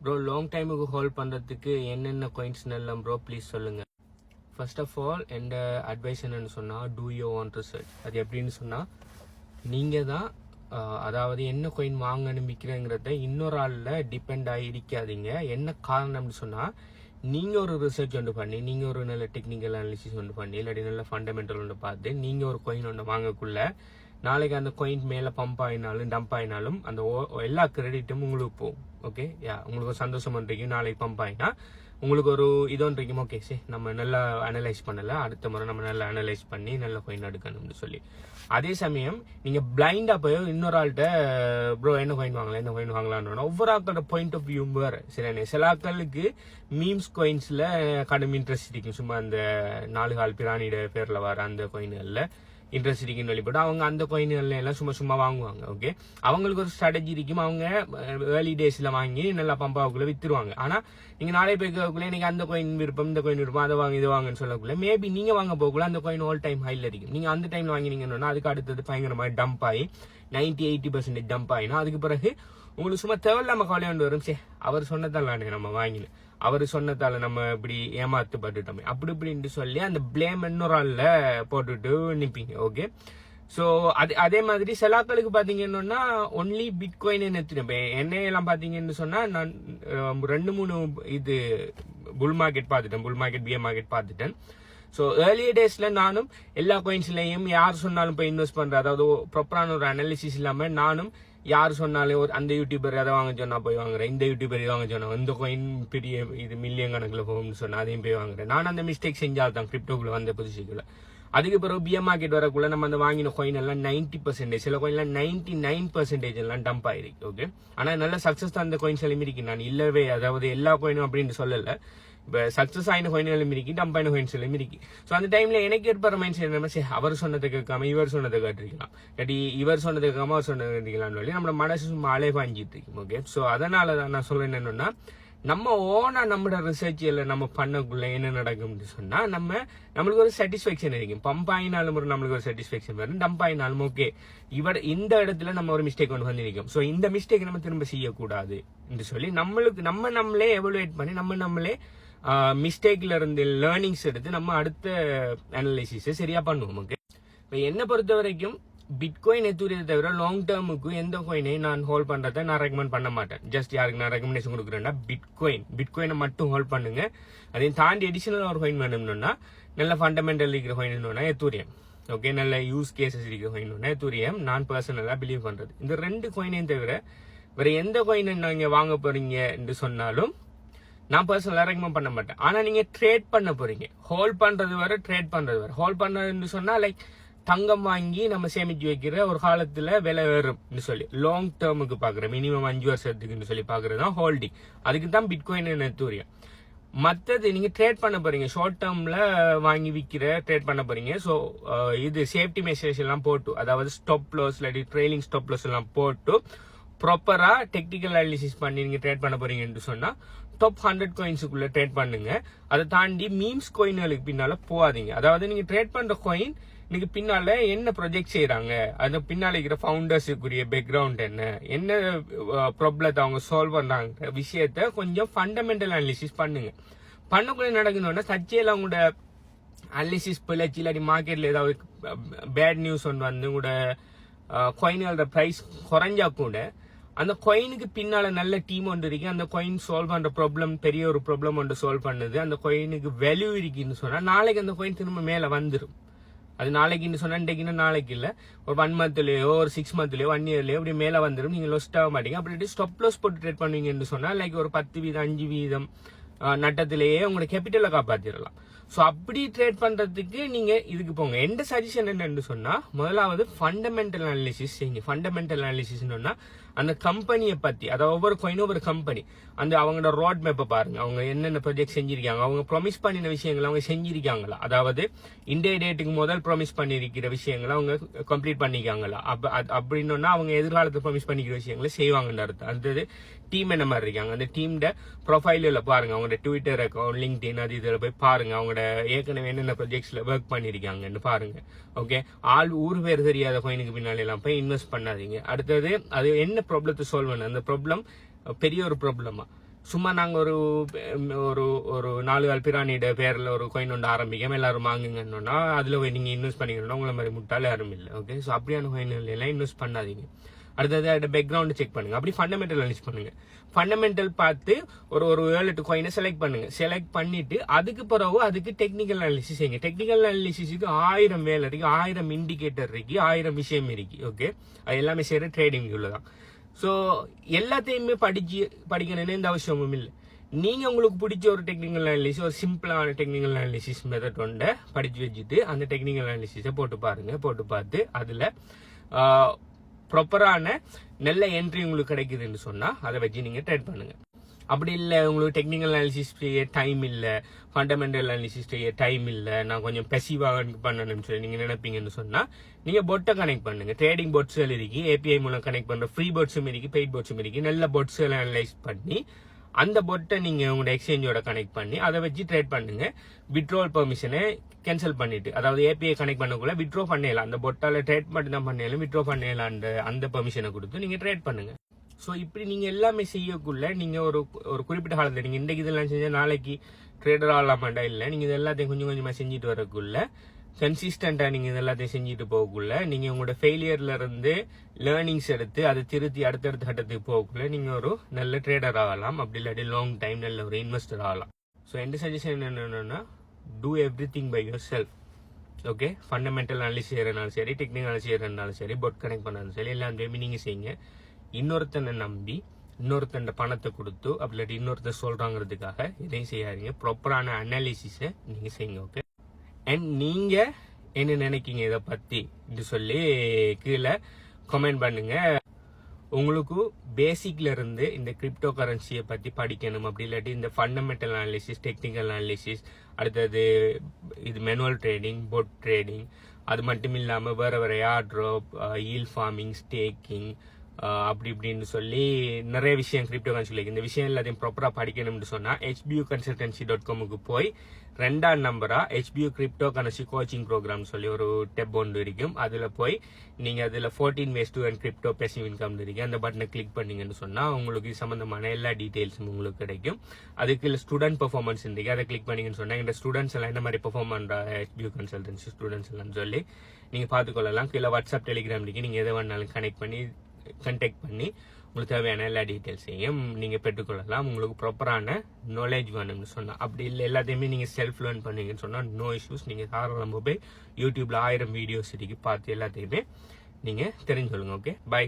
Bro long டைமுக்கு hold பண்ணுறதுக்கு என்னென்ன கொயின்ஸ் எல்லாம் ப்ரோ ப்ளீஸ் சொல்லுங்கள் ஃபர்ஸ்ட் ஆஃப் ஆல் எந்த அட்வைஸ் என்னன்னு சொன்னால் டூ யோ ஓன் ரிசர்ச் அது எப்படின்னு சொன்னால் நீங்கள் தான் அதாவது என்ன கொயின் வாங்க நம்பிக்கிறேங்கிறத இன்னொரு ஆளில் டிபெண்ட் ஆகி இருக்காதீங்க. என்ன காரணம்னு சொன்னால் நீங்கள் ஒரு ரிசர்ச் ஒன்று பண்ணி நீங்கள் ஒரு நல்ல டெக்னிக்கல் அனாலிசிஸ் ஒன்று பண்ணி இல்லாட்டி நல்ல ஃபண்டமெண்டல் ஒன்று பார்த்து நீங்கள் ஒரு கொயின் ஒன்று வாங்கக்குள்ள நாளைக்கு அந்த கொயின் மேலே பம்ப் ஆகினாலும் டம்ப் ஆயினாலும் அந்த ஓ- எல்லா கிரெடிட்டும் உங்களுக்கு போகும். ஓகே யா உங்களுக்கு ஒரு சந்தோஷம் இருக்கும் நாளைக்கு பம்ப் ஆகினா உங்களுக்கு ஒரு இதொன்று ஓகே சரி நம்ம நல்லா அனலைஸ் பண்ணலை அடுத்த முறை நம்ம நல்லா அனலைஸ் பண்ணி நல்ல கொயின் எடுக்கணும்னு சொல்லி. அதே சமயம் நீங்கள் பிளைண்டாக போய் இன்னொரு ஆள்கிட்ட ப்ரோ என்ன கொயின் வாங்கலாம் என்ன கொயின் வாங்கலாம்னு? ஒவ்வொரு ஆக்களோட பாயிண்ட் ஆஃப் வியூ வேறு. சரி சில ஆட்களுக்கு மீம்ஸ் கொயின்ஸில் கடும் இன்ட்ரெஸ்ட் இருக்கும். சும்மா அந்த நாலு கால் பிராணியோட பேரில் வர அந்த கொயின்களில் இன்ட்ரெஸ்ட் இருக்குன்னு வெளிப்பட்டு அவங்க அந்த கோயின்கள் எல்லாம் சும்மா சும்மா வாங்குவாங்க ஓகே அவங்களுக்கு ஒரு ஸ்ட்ராட்டஜி இருக்கும். அவங்க ஏர்லி டேஸ்ல வாங்கி நல்லா பம்பாவுக்குள்ள வித்துருவாங்க. ஆனா நீங்க நாளை போய்க்குள்ள இன்றைக்கி அந்த கோயின் விருப்பம் இந்த கோயின் விருப்பம் அதை வாங்க இது வாங்கன்னு சொல்லக்குள்ள மேபி நீங்க வாங்க போகக்குள்ள அந்த கோயின் ஆல் டைம் ஹைல இருக்கும். நீங்க அந்த டைம்ல வாங்கினீங்கன்னா அதுக்கு அடுத்தது பயங்கரமாக டம்ப் ஆகி நைன்டி எயிட்டி பர்சன்டேஜ் டம்ப் ஆகினா அதுக்கு பிறகு உங்களுக்கு சும்மா தேவையில்லாம கவலை வரும். சே அவர் சொன்னதாலானே நம்ம வாங்கினேன். அவர் சொன்னதால நம்ம இப்படி ஏமாத்துப்பட்டுட்டோமே அப்படி இப்படின்னு சொல்லி அந்த பிளேம் இன்னொரு ஆள்ல போட்டுட்டு நிப்பீங்க ஓகே ஸோ அது அதே மாதிரி செலாக்களுக்கு பார்த்தீங்கன்னா ஒன்லி பிட்காயின் என்ன என்னையெல்லாம் பார்த்தீங்கன்னு சொன்னால் நான் ரெண்டு மூணு இது புல் மார்க்கெட் பார்த்துட்டேன். புல் மார்க்கெட் பிஏ மார்க்கெட் பார்த்துட்டேன். ஸோ ஏர்லிய டேஸ்ல நானும் எல்லா கோயின்ஸ்லையும் யார் சொன்னாலும் போய் இன்வெஸ்ட் பண்ணுறேன் அதாவது ப்ராப்பரான ஒரு அனாலிசிஸ் இல்லாமல் நானும் யார் சொன்னாலும் ஒரு அந்த யூடியூபர் அதை வாங்க சொன்னா போய் வாங்குறேன். இந்த யூடியூபர் வாங்க சொன்னா இந்த கோயின் பெரிய இது மில்லியன் கணக்கில் போகும்னு சொன்னா அதையும் போய் வாங்குறேன். நான் அந்த மிஸ்டேக் செஞ்சால் தான் கிரிப்டோக்குள்ள வந்த புதுசுக்குள்ள அதுக்கு பிறகு பிஎம் மார்க்கெட் வரக்குள்ள நம்ம அந்த வாங்கின கோயின் எல்லாம் நைன்டி பர்சன்டேஜ் சில கோயின் எல்லாம் நைன்டி நைன் பர்சன்டேஜ் எல்லாம் டம்ப் ஆயிருக்கு ஓகே ஆனா நல்ல சக்சஸ் தான் அந்த கோயின்ஸ் எல்லாம் இருக்கு. நான் இல்லவே அதாவது எல்லா கோயினும் அப்படின்னு சொல்லல. இப்போ சக்ஸஸ் ஆயின கோயின்களும் இருக்கு டம்ப் ஆயின கோயின்ஸ் எல்லாம் இருக்கு. ஸோ அந்த டைம்ல எனக்கு ஏற்படுற மைண்ட் செட் என்ன சரி அவர் சொன்னதை கேட்காம இவர் சொன்னதை கேட்டிருக்கலாம். இல்லாட்டி இவர் சொன்னதை கேட்காம அவர் சொன்னதை கேட்டிருக்கலாம் சொல்லி நம்ம மனசு சும்மா அலே இருக்கும் ஓகே ஸோ அதனால தான் நான் சொல்கிறேன் என்னன்னா நம்ம ஓனா நம்மளோட ரிசர்ச்சில் நம்ம பண்ணக்குள்ள என்ன நடக்கும்னு சொன்னா நம்ம நம்மளுக்கு ஒரு சாட்டிஸ்ஃபேக்ஷன் இருக்கும். பம்ப் ஆயினாலும் ஒரு நம்மளுக்கு ஒரு சாட்டிஸ்ஃபேக்ஷன் வரும். டம்ப் ஆயினாலும் ஓகே இவர் இந்த இடத்துல நம்ம ஒரு மிஸ்டேக் ஒன்று வந்திருக்கோம். ஸோ இந்த மிஸ்டேக் நம்ம திரும்ப செய்யக்கூடாது என்று சொல்லி நம்மளுக்கு நம்ம நம்மளே எவலுவேட் பண்ணி நம்ம நம்மளே மிஸ்டேக்ல இருந்து லேர்னிங்ஸ் எடுத்து நம்ம அடுத்த அனலைசிஸை சரியா பண்ணுவோம் ஓகே இப்போ என்னை பொறுத்த வரைக்கும் பிட்காயின் எத்தூரியதை தவிர லாங் டேர்முக்கு எந்த கோயினையும் நான் ஹோல்ட் பண்றதை நான் ரெக்கமெண்ட் பண்ண மாட்டேன். ஜஸ்ட் யாருக்கு நான் ரெக்கமெண்டேஷன் கொடுக்குறேன்னா பிட்காயின் பிட்காயினை மட்டும் ஹோல்ட் பண்ணுங்க. அதையும் தாண்டி அடிஷனல் ஒரு கோயின் வேணும்னா நல்ல ஃபண்டமெண்டல் இருக்கிற கோயின்னா எத்தூரியம் ஓகே நல்ல யூஸ் கேசஸ் இருக்கிற கோயின்னா எத்தூரியம் நான் பர்சனலாக பிலீவ் பண்றது. இந்த ரெண்டு கோயினையும் தவிர வேற எந்த கோயினை நீங்க வாங்க போறீங்கன்னு சொன்னாலும் நான் பர்சனலாக ரெக்கமெண்ட் பண்ண மாட்டேன். ஆனால் நீங்கள் ட்ரேட் பண்ண போகிறீங்க ஹோல்ட் பண்ணுறது வர ட்ரேட் பண்ணுறது வர ஹோல்ட் பண்ணுறதுன்னு சொன்னால் லைக் தங்கம் வாங்கி நம்ம சேமிச்சு வைக்கிற ஒரு காலத்தில் விலை ஏறும்னு சொல்லி லாங் டேர்முக்கு பார்க்குற மினிமம் அஞ்சு வருஷத்துக்குன்னு சொல்லி பார்க்குறது தான் ஹோல்டிங் அதுக்கு தான் பிட்காயின் தூரியம். மற்றது நீங்கள் ட்ரேட் பண்ண போகிறீங்க ஷார்ட் டேர்மில் வாங்கி விற்கிற ட்ரேட் பண்ண போகிறீங்க ஸோ இது சேஃப்டி மெசேஜ் எல்லாம் போட்டு அதாவது ஸ்டாப் லாஸ் இல்லாட்டி ட்ரெயிலிங் ஸ்டாப் லாஸ் எல்லாம் போட்டு ப்ராப்பராக டெக்னிக்கல் அனாலிசிஸ் பண்ணி நீங்கள் ட்ரேட் பண்ண போறீங்கன்னு சொன்னால் டாப் ஹண்ட்ரட் கோயின்ஸுக்குள்ளே ட்ரேட் பண்ணுங்க. அதை தாண்டி மீம்ஸ் கோயின்களுக்கு பின்னால் போகாதீங்க. அதாவது நீங்கள் ட்ரேட் பண்ணுற கோயின் இன்னைக்கு பின்னால் என்ன ப்ரொஜெக்ட் செய்கிறாங்க அந்த பின்னால் இருக்கிற ஃபவுண்டர்ஸுக்குரிய பேக்ரவுண்ட் என்ன? என்ன ப்ராப்ளத்தை அவங்க சால்வ் பண்ணுறாங்க விஷயத்த கொஞ்சம் ஃபண்டமெண்டல் அனாலிசிஸ் பண்ணுங்க. பண்ணக்குள்ளே நடக்கணும்னா சர்ச்சையில் அவங்களோட அனாலிசிஸ் பிழைச்சி இல்லாட்டி மார்க்கெட்டில் ஏதாவது பேட் நியூஸ் ஒன்று வந்து உங்களோட கோயின்களோட ப்ரைஸ் குறைஞ்சா கூட அந்த கொயினுக்கு பின்னால நல்ல டீம் ஒன்று இருக்கு. அந்த கொயின் சால்வ் பண்ற ப்ராப்ளம் பெரிய ஒரு ப்ராப்ளம் ஒன்று சால்வ் பண்ணுது. அந்த கொயினுக்கு வேல்யூ இருக்குன்னு சொன்னா நாளைக்கு அந்த கொயின் திரும்ப மேல வந்துடும் அது நாளைக்குன்னு சொன்னா இன்றைக்குன்னு நாளைக்கு இல்ல. ஒரு ஒன் மந்த்லயோ ஒரு சிக்ஸ் மந்த்லயோ ஒன் இயர்லயோ அப்படி மேல வந்துடும் நீங்க லொஸ்ட் ஆக மாட்டீங்க. அப்படி ஸ்டாப் லாஸ் போட்டு ட்ரேட் பண்ணுவீங்கன்னு சொன்னா லைக் ஒரு பத்து வீதம் அஞ்சு வீதம் நட்டத்திலேயே உங்களோட கேபிட்டலை காப்பாத்திடலாம். ஸோ அப்படி ட்ரேட் பண்றதுக்கு நீங்க இதுக்கு போங்க. எந்த சஜஷன் என்னன்னு சொன்னா முதலாவது ஃபண்டமெண்டல் அனாலிசிஸ் செய்யுங்க. ஃபண்டமெண்டல் அனாலிசிஸ்னா அந்த கம்பெனியை பத்தி அதாவது ஒவ்வொரு கோயினும் ஒவ்வொரு கம்பெனி அந்த அவங்களோட ரோட் மேப்பை பாருங்க. அவங்க என்னென்ன ப்ரொஜெக்ட் செஞ்சிருக்காங்க அவங்க ப்ரொமிஸ் பண்ணின விஷயங்களை அவங்க செஞ்சிருக்காங்களா? அதாவது இந்திய டேட்டுக்கு முதல் ப்ரொமிஸ் பண்ணியிருக்கிற விஷயங்களை அவங்க கம்ப்ளீட் பண்ணிக்காங்களா அப்ப அது- அப்படின்னா அவங்க எதிர்காலத்தை ப்ரொமிஸ் பண்ணிக்கிற விஷயங்களை செய்வாங்கன்னு அர்த்தம். அடுத்தது டீம் என்ன மாதிரி இருக்காங்க? அந்த டீம்ட ப்ரொஃபைலில் பாருங்க. அவங்களோட ட்விட்டர் அக்கௌண்ட் லிங்க்டின் அது இதில் போய் பாருங்க. அவங்களோட ஏற்கனவே என்னென்ன ப்ராஜெக்ட்ஸ்ல ஒர்க் பண்ணியிருக்காங்கன்னு பாருங்க. ஓகே ஆள் ஊர் பேர் தெரியாத கோயினுக்கு பின்னாடி எல்லாம் போய் இன்வெஸ்ட் பண்ணாதீங்க. அடுத்தது அது என்ன ப்ராப்ளத்தை சால்வ் பண்ண அந்த ப்ராப்ளம் பெரிய ஒரு ப்ராப்ளமா சும்மா நாங்கள் ஒரு ஒரு ஒரு நாலு கால் பிராணியிட பேரில் ஒரு கோயின் ஒன்று ஆரம்பிக்காமல் எல்லாரும் வாங்குங்கன்னா அதில் போய் நீங்கள் இன்வெஸ்ட் பண்ணிக்கணும்னா உங்களை மாதிரி முட்டால் யாரும் இல்லை ஓகே ஸோ அப்படியான coinகள் எல்லாம் இன்வெஸ்ட் பண்ணாதீங்க. அடுத்தது அதோட பேக்ரவுண்டு செக் பண்ணுங்க. அப்படி ஃபண்டமெண்டல் அனலிஸ் பண்ணுங்க. ஃபண்டமெண்டல் பார்த்து ஒரு ஒரு ஏழு எட்டு கோயினை செலக்ட் பண்ணுங்க. செலக்ட் பண்ணிட்டு அதுக்கு பிறகு அதுக்கு டெக்னிக்கல் அனாலிசிஸ் செய்யுங்க. டெக்னிக்கல் அனாலிசிஸுக்கு ஆயிரம் வேலை இருக்கு ஆயிரம் இண்டிகேட்டர் இருக்கு ஆயிரம் விஷயம் இருக்கு ஓகே அது எல்லாமே செய்கிற ட்ரேடிங் உள்ளதான் ஸோ எல்லாத்தையுமே படிச்சு படிக்கணும்னு எந்த அவசியமும் இல்லை. நீங்க உங்களுக்கு பிடிச்ச ஒரு டெக்னிக்கல் அனாலிசிஸ் ஒரு சிம்பிளான டெக்னிக்கல் அனாலிசிஸ் மெத்தட் ஒன்றை படிச்சு வச்சுட்டு அந்த டெக்னிக்கல் அனாலிசிஸை போட்டு பாருங்க. போட்டு பார்த்து அதுல ப்ராப்பரான நல்ல என்ட்ரி உங்களுக்கு கிடைக்குதுன்னு சொன்னா அதை வச்சு நீங்க ட்ரேட் பண்ணுங்க. அப்படி இல்லை உங்களுக்கு டெக்னிக்கல் அனாலிசிஸ் செய்ய டைம் இல்லை ஃபண்டமெண்டல் அனாலிசிஸ் செய்ய டைம் இல்லை நான் கொஞ்சம் பெசிவாக பண்ணணும்னு சொல்லி நீங்கள் நினைப்பீங்கன்னு சொன்னால் நீங்கள் பொட்டை கனெக்ட் பண்ணுங்க. ட்ரேடிங் பொட்ஸ்கள் இருக்கு ஏபிஐ மூலம் கனெக்ட் பண்ணுற ஃப்ரீ பொட்ஸும் இருக்கு பெய்ட் பொட்ஸும் இருக்கு நல்ல பொட்ஸ்களை அனலைஸ் பண்ணி அந்த பொட்டை நீங்கள் உங்களோட எக்ஸ்சேஞ்சோட கனெக்ட் பண்ணி அதை வச்சு ட்ரேட் பண்ணுங்க. விட்ரோல் பெர்மிஷனை கேன்சல் பண்ணிட்டு அதாவது ஏபிஐ கனெக்ட் பண்ணக்குள்ள விட்ரோ பண்ணலாம். அந்த பொட்டால ட்ரேட் மட்டும் தான் பண்ணலாம் விட்ரோ பண்ணலான்ற அந்த அந்த பெர்மிஷனை கொடுத்து நீங்கள் ட்ரேட் பண்ணுங்க. ஸோ இப்படி நீங்க எல்லாமே செய்யக்குள்ள நீங்க ஒரு ஒரு குறிப்பிட்ட காலத்தில் நீங்க இன்றைக்கு இதெல்லாம் செஞ்சா நாளைக்கு ட்ரேடர் ஆகலாமாண்டா? இல்லை நீங்க இது எல்லாத்தையும் கொஞ்சம் கொஞ்சமாக செஞ்சுட்டு வரக்குள்ள கன்சிஸ்டண்டாக நீங்கள் இது எல்லாத்தையும் செஞ்சுட்டு போகக்குள்ள நீங்கள் உங்களோட ஃபெயிலியர்லேருந்து லேர்னிங்ஸ் எடுத்து அதை திருத்தி அடுத்தடுத்த கட்டத்துக்கு போகக்குள்ள நீங்கள் ஒரு நல்ல ட்ரேடர் ஆகலாம். அப்படி இல்லாட்டி லாங் டைம் நல்ல ஒரு இன்வெஸ்டர் ஆகலாம். ஸோ எந்த சஜஷன் என்னென்னா do everything by yourself okay fundamental analyse செய்யறதுனாலும் சரி டெக்னிக்கல் அனலிஸ் செய்யறதுனாலும் சரி பொட் கனெக்ட் பண்ணாலும் சரி எல்லாத்தையுமே நீங்கள் செய்யுங்க. இன்னொருத்தனை நம்பி இன்னொருத்தன் பணத்தை கொடுத்து அப்படி இல்லாட்டி இன்னொருத்தர் சொல்கிறாங்கிறதுக்காக இதையும் செய்யாதீங்க. ப்ராப்பரான அனாலிசிஸை நீங்கள் செய்யுங்க ஓகே அண்ட் நீங்க என்ன நினைக்கீங்க இதை பத்தி? இது சொல்லி கீழே கமெண்ட் பண்ணுங்க. உங்களுக்கு பேசிக்ல இருந்து இந்த கிரிப்டோ கரன்சியை பத்தி படிக்கணும். அப்படி இல்லாட்டி இந்த ஃபண்டமெண்டல் அனாலிசிஸ் டெக்னிக்கல் அனாலிசிஸ் அடுத்தது இது மேனுவல் ட்ரேடிங் பொட் ட்ரேடிங் அது மட்டும் இல்லாமல் வேற வேற air drop yield farming staking அப்படி இப்படின்னு சொல்லி நிறைய விஷயம் கிரிப்டோ கரன்சி இந்த விஷயம் எல்லாத்தையும் ப்ராப்பராக படிக்கணும்னு சொன்னால் ஹெச்பியூ கன்சல்டன்சி டாட் காமுக்கு போய் ரெண்டாம் நம்பராக ஹெச்பியூ கிரிப்டோ கரன்சி கோச்சிங் ப்ரோக்ராம் சொல்லி ஒரு டெப் ஒன்று இருக்கும். அதில் போய் நீங்கள் அதில் fourteen ways to and crypto passive இன்கம்னு இருக்கு. அந்த பட்டனை கிளிக் பண்ணீங்கன்னு சொன்னால் உங்களுக்கு சம்மந்தமான எல்லா டீட்டெயில்ஸும் உங்களுக்கு கிடைக்கும். அதுக்கு இல்லை ஸ்டூடெண்ட் பர்ஃபார்மன்ஸ் இருக்கு. அதை கிளிக் பண்ணீங்கன்னு சொன்னால் இந்த ஸ்டூடெண்ட்ஸ் எல்லாம் என்ன மாதிரி பர்ஃபார்ம் பண்ணுறா ஹெச்பியூ கன்சல்டன்சி ஸ்டூடெண்ட்ஸ் எல்லாம் சொல்லி நீங்கள் பார்த்துக்கொள்ளலாம். கீழே வாட்ஸ்அப் டெலிகிராம் இருக்கு. நீங்கள் எதை வேணாலும் கனெக்ட் பண்ணி கண்டெக்ட் பண்ணி உங்களுக்கு தேவையான எல்லா டீட்டெயில்ஸையும் நீங்கள் பெற்றுக்கொள்ளலாம். உங்களுக்கு ப்ராப்பரான நாலேஜ் வேணும்னு சொன்னால் அப்படி இல்லை எல்லாத்தையுமே நீங்கள் செல்ஃப் லேர்ன் பண்ணீங்கன்னு சொன்னால் நோ இஷ்யூஸ் நீங்கள் தாராளமாக போய் யூடியூப்பில் ஆயிரம் வீடியோஸ் இருக்கு பார்த்து எல்லாத்தையுமே நீங்கள் தெரிஞ்சுக்கொள்ளுங்க ஓகே பை